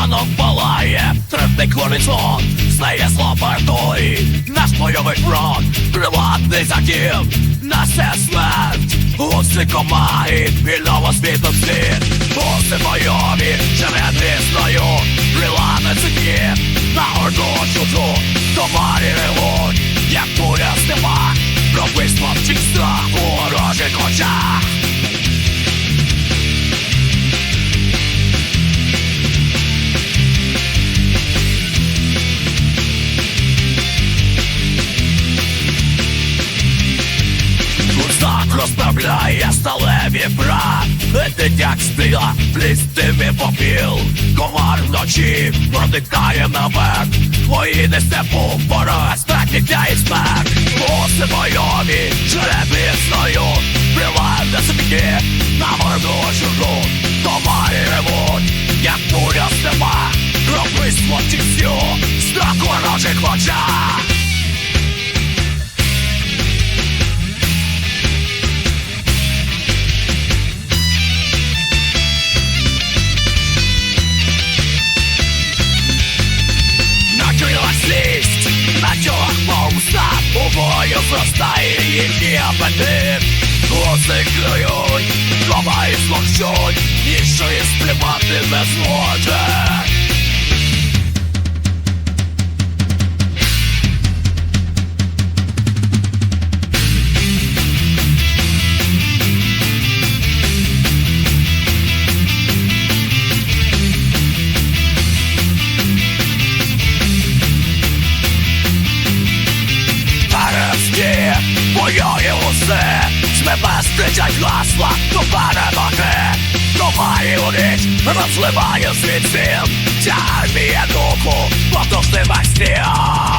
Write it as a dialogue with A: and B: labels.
A: ранок палає, тривний горизонт, знає слабартої, наш бойовий фронт, приватний затім, все смерть, усі комаги, вільного світу світ, Курсак розправляє сталеві брат. Дитяк спіла, плістиві попіл. Комар вночі проникає наверх Твої не степу, пора страхіття і смерть Уси бойові, жеребі сною Привають на собі, на морду чужу. Комарі ревуть, як куля степа. Робиство тісю, страх у ворожих очах натек тобою зростає їхній апетит. Ховає смокчуть Ніщо і спливати не зможе воює усе. З небес стричать гасла до перемоги. Товарі у ніч розливає Ця армія духу потужним стіл